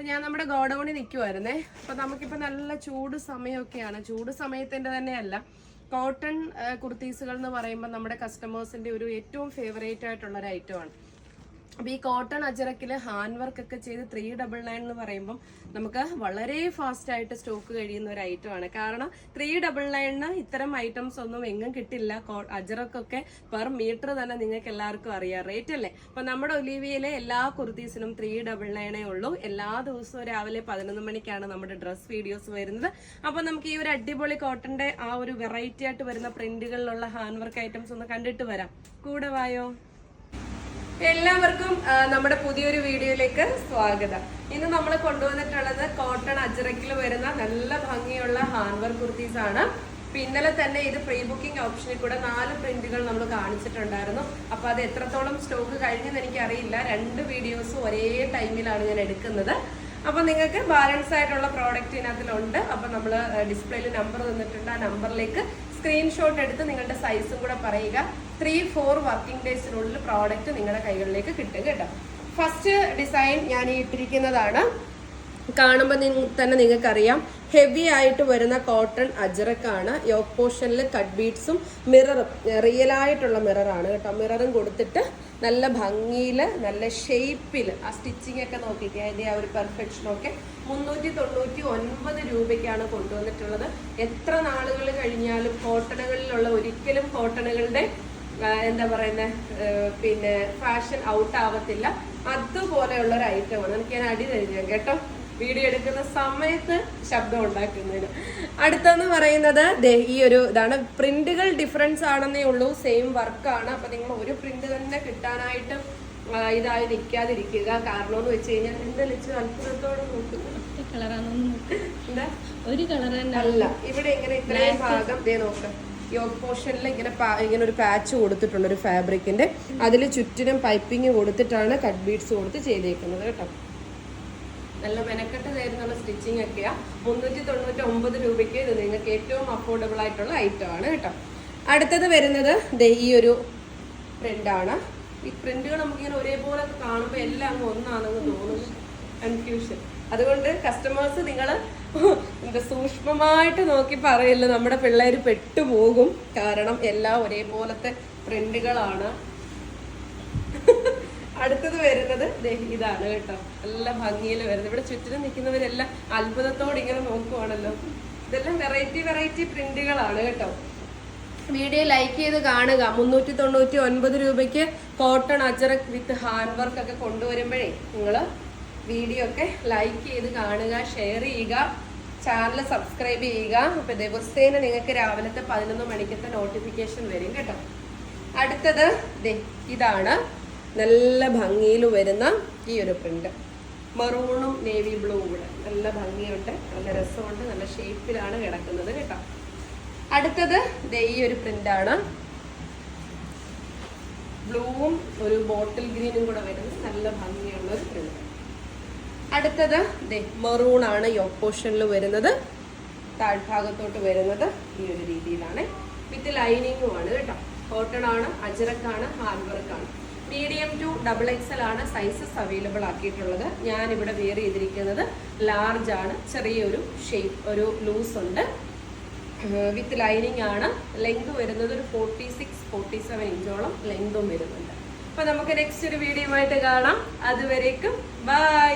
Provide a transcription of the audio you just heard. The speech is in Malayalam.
അപ്പൊ ഞാൻ നമ്മുടെ ഗോഡൗണിൽ നിൽക്കുമായിരുന്നേ അപ്പൊ നമുക്കിപ്പോ നല്ല ചൂട് സമയമൊക്കെയാണ്. ചൂട് സമയത്തിന്റെ തന്നെയല്ല. കോട്ടൺ കുർത്തീസുകൾ എന്ന് പറയുമ്പോൾ നമ്മുടെ കസ്റ്റമേഴ്സിന്റെ ഒരു ഏറ്റവും ഫേവറേറ്റ് ആയിട്ടുള്ള ഒരു ഐറ്റമാണ് അപ്പൊ ഈ കോട്ടൺ അജറക്കിൽ ഹാൻഡ് വർക്ക് ഒക്കെ ചെയ്ത് ത്രീ ഡബിൾ നയൻ എന്ന് പറയുമ്പം നമുക്ക് വളരെ ഫാസ്റ്റ് ആയിട്ട് സ്റ്റോക്ക് കഴിയുന്ന ഒരു ഐറ്റം ആണ്. കാരണം ത്രീ ഡബിൾ നയനിന് ഇത്തരം ഐറ്റംസ് ഒന്നും എങ്ങും കിട്ടില്ല. അജറക്കൊക്കെ പെർ മീറ്റർ തന്നെ നിങ്ങൾക്ക് എല്ലാവർക്കും അറിയാം. റേറ്റ് അല്ലേ? അപ്പൊ നമ്മുടെ ഒലിവിയയിലെ എല്ലാ കുർത്തീസിനും ത്രീ ഡബിൾ നയനേ ഉള്ളൂ. എല്ലാ ദിവസവും രാവിലെ പതിനൊന്ന് മണിക്കാണ് നമ്മുടെ ഡ്രസ് വീഡിയോസ് വരുന്നത്. അപ്പൊ നമുക്ക് ഈ ഒരു അടിപൊളി കോട്ടന്റെ ആ ഒരു വെറൈറ്റി ആയിട്ട് വരുന്ന പ്രിന്റുകളിലുള്ള ഹാൻഡ് വർക്ക് ഐറ്റംസ് ഒന്ന് കണ്ടിട്ട് വരാം. കൂടെ വായോ? എല്ലാവർക്കും നമ്മുടെ പുതിയൊരു വീഡിയോയിലേക്ക് സ്വാഗതം. ഇന്ന് നമ്മൾ കൊണ്ടുവന്നിട്ടുള്ളത് കോട്ടൺ അജറക്കിൽ വരുന്ന നല്ല ഭംഗിയുള്ള ഹാൻഡ് കുർത്തീസ് ആണ്. പിന്നലെ തന്നെ ഇത് പ്രീ ബുക്കിംഗ് ഓപ്ഷനിൽ കൂടെ നാല് പ്രിന്റുകൾ നമ്മൾ കാണിച്ചിട്ടുണ്ടായിരുന്നു. അപ്പൊ അത് എത്രത്തോളം സ്റ്റോക്ക് കഴിഞ്ഞെന്ന് എനിക്കറിയില്ല. രണ്ട് വീഡിയോസ് ഒരേ ടൈമിലാണ് ഞാൻ എടുക്കുന്നത്. അപ്പൊ നിങ്ങൾക്ക് ബാലൻസ് ആയിട്ടുള്ള പ്രോഡക്റ്റ് ഇതിനകത്തിലുണ്ട്. അപ്പൊ നമ്മൾ ഡിസ്പ്ലേയിൽ നമ്പർ തന്നിട്ടുണ്ട്. ആ നമ്പറിലേക്ക് സ്ക്രീൻഷോട്ട് എടുത്ത് നിങ്ങളുടെ സൈസും കൂടെ പറയുക. ത്രീ ഫോർ വർക്കിംഗ് ഡേയ്സിനുള്ളിൽ പ്രോഡക്റ്റ് നിങ്ങളുടെ കൈകളിലേക്ക് കിട്ടും കേട്ടോ. ഫസ്റ്റ് ഡിസൈൻ ഞാൻ ഇട്ടിരിക്കുന്നതാണ്. കാണുമ്പോൾ തന്നെ നിങ്ങൾക്കറിയാം. ഹെവി ആയിട്ട് വരുന്ന കോട്ടൺ അജറക്കാണ് യോക്ക് പോർഷനിൽ കട്ട് ബീഡ്സും മിററും റിയൽ ആയിട്ടുള്ള മിററാണ് കേട്ടോ. മിററും കൊടുത്തിട്ട് നല്ല ഭംഗിയിൽ നല്ല ഷേപ്പിൽ ആ സ്റ്റിച്ചിങ് ഒക്കെ നോക്കിയിട്ട് അതിന്റെ ആ ഒരു പെർഫെക്ഷനൊക്കെ മുന്നൂറ്റി തൊണ്ണൂറ്റി ഒൻപത് രൂപയ്ക്കാണ് കൊണ്ടുവന്നിട്ടുള്ളത്. എത്ര നാളുകൾ കഴിഞ്ഞാലും കോട്ടണുകളിലുള്ള ഒരിക്കലും കോട്ടണുകളുടെ എന്താ പറയുന്നത് പിന്നെ ഫാഷൻ ഔട്ട് ആവത്തില്ല. അതുപോലെയുള്ള ഒരു ഐറ്റമാണ് എനിക്ക് ഞാൻ അടി തരുന്നത് കേട്ടോ. വീഡിയോ എടുക്കുന്ന സമയത്ത് ശബ്ദം ഉണ്ടാക്കുന്നതിന്. അടുത്തെന്ന് പറയുന്നത് ഈ ഒരു ഇതാണ്. പ്രിന്റുകൾ ഡിഫറൻസ് ആണെന്നേ ഉള്ളൂ. സെയിം വർക്കാണ് അപ്പൊ നിങ്ങൾ ഒരു പ്രിന്റ് തന്നെ കിട്ടാനായിട്ട് ഇതായി നിൽക്കാതിരിക്കുക. കാരണം എന്ന് വെച്ച് കഴിഞ്ഞാൽ എന്താ വെച്ച് അത്ഭുതത്തോടെ നോക്കുന്നു എന്താ? ഒരു കളർ അല്ല. ഇവിടെ ഇങ്ങനെ ഇത്രയും ഭാഗം ദേ നോക്ക്. യോഗ പോർഷനിൽ ഇങ്ങനെ ഇങ്ങനെ ഒരു പാച്ച് കൊടുത്തിട്ടുണ്ട് ഒരു ഫാബ്രിക്കിന്റെ അതിൽ ചുറ്റിനും പൈപ്പിംഗ് കൊടുത്തിട്ടാണ് കട്ട് ബീഡ്സ് കൊടുത്ത് ചെയ്തേക്കുന്നത് കേട്ടോ. നല്ല മെനക്കെട്ട് തരുന്നുള്ള സ്റ്റിച്ചിങ് ഒക്കെയാ. മുന്നൂറ്റി തൊണ്ണൂറ്റി ഒമ്പത് രൂപയ്ക്ക് ഇത് നിങ്ങൾക്ക് ഏറ്റവും അഫോർഡബിൾ ആയിട്ടുള്ള ഐറ്റം ആണ് കേട്ടോ. അടുത്തത് വരുന്നത് ഈ ഒരു പ്രിന്റാണ് ഈ പ്രിന്റുകൾ നമുക്കിങ്ങനെ ഒരേപോലെ കാണുമ്പോൾ എല്ലാം അങ്ങ് ഒന്നാണെന്ന് തോന്നുന്നു. കൺഫ്യൂഷൻ അതുകൊണ്ട് കസ്റ്റമേഴ്സ് നിങ്ങൾ എന്താ സൂക്ഷ്മമായിട്ട് നോക്കി പറയല്ലോ നമ്മുടെ പിള്ളേർ പെട്ടുപോകും. കാരണം എല്ലാം ഒരേപോലത്തെ പ്രിന്റുകളാണ് അടുത്തത് വരുന്നത് ഇതാണ് കേട്ടോ. നല്ല ഭംഗിയിൽ വരുന്നത്. ഇവിടെ ചുറ്റിനും നിൽക്കുന്നവരെല്ലാം അത്ഭുതത്തോടെ ഇങ്ങനെ നോക്കുവാണല്ലോ. ഇതെല്ലാം വെറൈറ്റി വെറൈറ്റി പ്രിന്റുകളാണ് കേട്ടോ. വീഡിയോ ലൈക്ക് ചെയ്ത് കാണുക. മുന്നൂറ്റി തൊണ്ണൂറ്റി ഒൻപത് രൂപയ്ക്ക് cotton ajrak with hand work ഒക്കെ കൊണ്ടുവരുമ്പോഴേ നിങ്ങൾ വീഡിയോ ഒക്കെ ലൈക്ക് ചെയ്ത് കാണുക ഷെയർ ചെയ്യുക ചാനൽ സബ്സ്ക്രൈബ് ചെയ്യുക. അപ്പൊ ദിവസേന നിങ്ങൾക്ക് രാവിലത്തെ പതിനൊന്ന് മണിക്കത്തെ നോട്ടിഫിക്കേഷൻ വരും കേട്ടോ. അടുത്തത് ഇതാണ് നല്ല ഭംഗിയിൽ വരുന്ന ഈ ഒരു പ്രിന്റ് മറൂണും നേവി ബ്ലൂ കൂടെ. നല്ല ഭംഗിയുണ്ട്. നല്ല രസമുണ്ട്. നല്ല ഷേപ്പിലാണ് കിടക്കുന്നത് കേട്ടോ. അടുത്തത് ഈ ഒരു പ്രിന്റാണ് ബ്ലൂവും ഒരു ബോട്ടിൽ ഗ്രീനും കൂടെ വരുന്നത്. നല്ല ഭംഗിയുള്ള ഒരു പ്രിന്റ് അടുത്തത് മെറൂൺ ആണ് യോക്ക് പോർഷനിൽ വരുന്നത്. താഴ്ഭാഗത്തോട്ട് വരുന്നത് ഈ ഒരു രീതിയിലാണ്. വിത്ത് ലൈനിങ്ങും ആണ് കേട്ടോ. കോട്ടൺ ആണ് അജറക്കാണ് ഹാർഡ് വർക്കാണ് മീഡിയം ടു ഡബിൾ എക്സൽ ആണ് സൈസസ് അവൈലബിൾ ആക്കിയിട്ടുള്ളത്. ഞാൻ ഇവിടെ വെയർ ചെയ്തിരിക്കുന്നത് ലാർജ് ആണ്. ചെറിയൊരു ഷേപ്പ് ഒരു ലൂസ് ഉണ്ട്. വിത്ത് ലൈനിങ് ആണ്. ലെങ്ത് വരുന്നത് ഒരു ഫോർട്ടി സിക്സ് ഫോർട്ടി സെവൻ ഇഞ്ചോളം ലെങ്തും വരുന്നുണ്ട്. അപ്പൊ നമുക്ക് നെക്സ്റ്റ് ഒരു വീഡിയോ ആയിട്ട് കാണാം. അതുവരേക്കും ബൈ